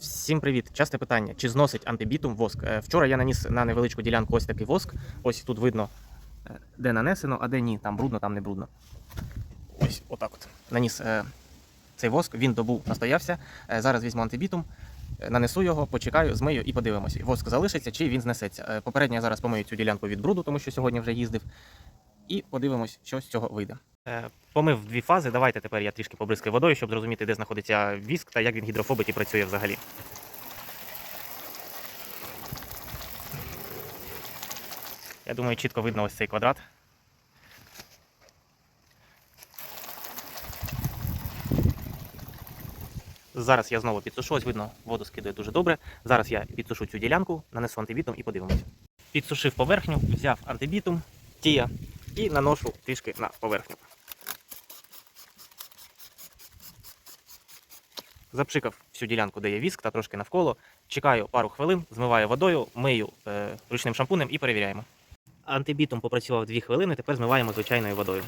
Всім привіт! Часте питання: чи зносить антибітум воск? Е, Вчора я наніс на невеличку ділянку ось такий воск. Ось тут видно, е, де нанесено, а де ні. Там брудно, там не брудно. Ось отак от. Наніс е, цей воск, він добу настоявся. Зараз візьму антибітум, нанесу його, почекаю, змию і подивимося. Воск залишиться чи він знесеться. Попередньо я зараз помию цю ділянку від бруду, тому що сьогодні вже їздив. І подивимось, що з цього вийде. Е, Помив дві фази. Давайте тепер я трішки побризкаю водою, щоб зрозуміти, де знаходиться віск та як він гідрофобить і працює взагалі. Я думаю, чітко видно ось цей квадрат. Зараз я знову підсушу, ось видно, воду скидає дуже добре. Зараз я підсушу цю ділянку, нанесу антибітум і подивимось. Підсушив поверхню, взяв антибітум, тія і наношу трішки на поверхню. Запшикав всю ділянку, де є віск та трошки навколо. Чекаю пару хвилин, змиваю водою, мию е, ручним шампунем і перевіряємо. Антибітум попрацював 2 хвилини, тепер змиваємо звичайною водою.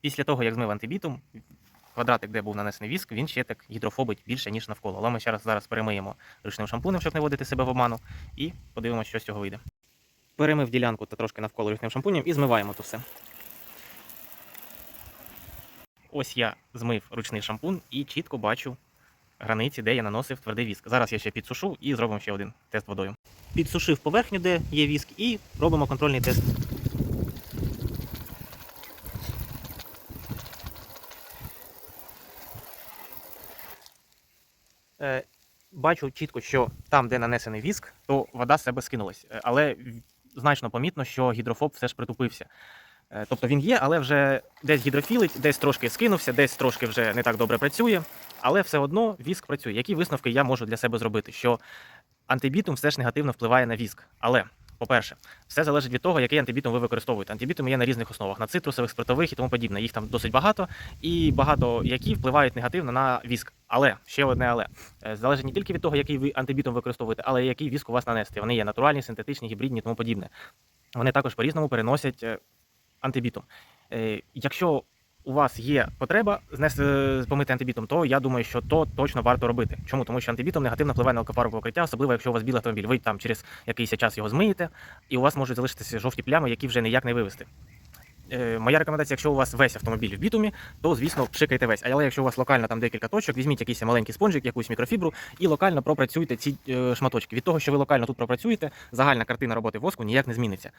Після того, як змив антибітум, квадратик, де був нанесений віск, він ще так гідрофобить більше, ніж навколо. Але ми ще раз зараз перемиємо ручним шампунем, щоб не вводити себе в обману, і подивимося, що з цього вийде. Перемив ділянку та трошки навколо ручним шампунем і змиваємо то все. Ось я змив ручний шампунь і чітко бачу границі, де я наносив твердий віск. Зараз я ще підсушу і зробимо ще один тест водою. Підсушив поверхню, де є віск, і робимо контрольний тест. Бачу чітко, що там, де нанесений віск, то вода з себе скинулась. Е, Але значно помітно, що гідрофоб все ж притупився. Е, Тобто він є, але вже десь гідрофілить, десь трошки скинувся, десь трошки вже не так добре працює, але все одно віск працює. Які висновки я можу для себе зробити? Що антибітум все ж негативно впливає на віск. Але, по-перше, все залежить від того, який антибітум ви використовуєте. Антибітум є на різних основах, на цитрусових, спиртових і тому подібне. Їх там досить багато, і багато які впливають негативно на віск. Але ще одне але Е, залежить не тільки від того, який ви антибітум використовуєте, але й який віск у вас нанести. Вони є натуральні, синтетичні, гібридні тому подібне. Вони також по-різному переносять е, антибітум. Е, Якщо у вас є потреба знести е, помити антибітум, то я думаю, що то точно варто робити. Чому? Тому що антибітум негативно впливає на алкофарове покриття, особливо якщо у вас білий автомобіль. Ви там через якийсь час його змиєте, і у вас можуть залишитися жовті плями, які вже ніяк не вивести. Е, Моя рекомендація, якщо у вас весь автомобіль в бітумі, то звісно пшикайте весь. Але якщо у вас локально там декілька точок, візьміть якийсь маленький спонжик, якусь мікрофібру і локально пропрацюйте ці е, шматочки. Від того, що ви локально тут пропрацюєте, загальна картина роботи воску ніяк не зміниться.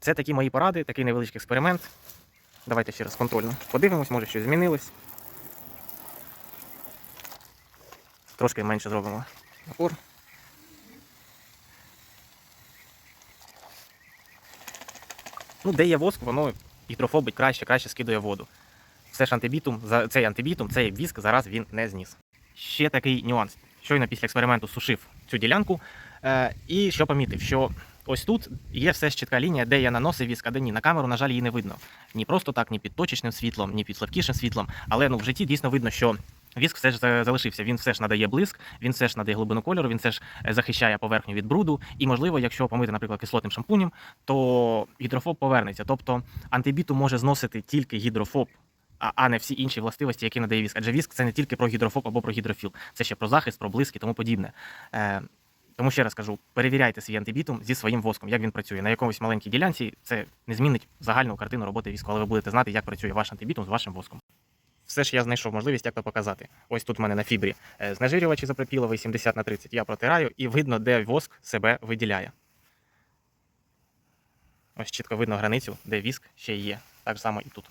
Це такі мої поради, такий невеличкий експеримент. Давайте ще раз контрольно подивимось, може щось змінилось. Трошки менше зробимо напор. Ну, де є воск, воно гідрофобить краще, краще скидує воду. Все ж антибітум, цей антибітум, цей віск зараз він не зніс. Ще такий нюанс. Щойно після експерименту сушив цю ділянку. Е, і що помітив, що ось тут є все ж чітка лінія, де я наносив віск, а де ні. На камеру, на жаль, її не видно. Ні просто так, ні під точечним світлом, ні під слабкішим світлом. Але ну, в житті дійсно видно, що віск все ж за- залишився. Він все ж надає блиск, він все ж надає глибину кольору, він все ж е, захищає поверхню від бруду. І, можливо, якщо помити, наприклад, кислотним шампунем, то гідрофоб повернеться. Тобто антибіту може зносити тільки гідрофоб. А не всі інші властивості, які надає віск. Адже віск це не тільки про гідрофоб або про гідрофіл, це ще про захист, про блиск і тому подібне. Тому ще раз кажу, перевіряйте свій антибітум зі своїм воском, як він працює. На якомусь маленькій ділянці це не змінить загальну картину роботи віску, але ви будете знати, як працює ваш антибітум з вашим воском. Все ж я знайшов можливість, як то показати. Ось тут в мене на фібрі е, знежирювач ізопропіловий 70 на 30. Я протираю і видно, де воск себе виділяє. Ось чітко видно границю, де віск ще є. Так само і тут.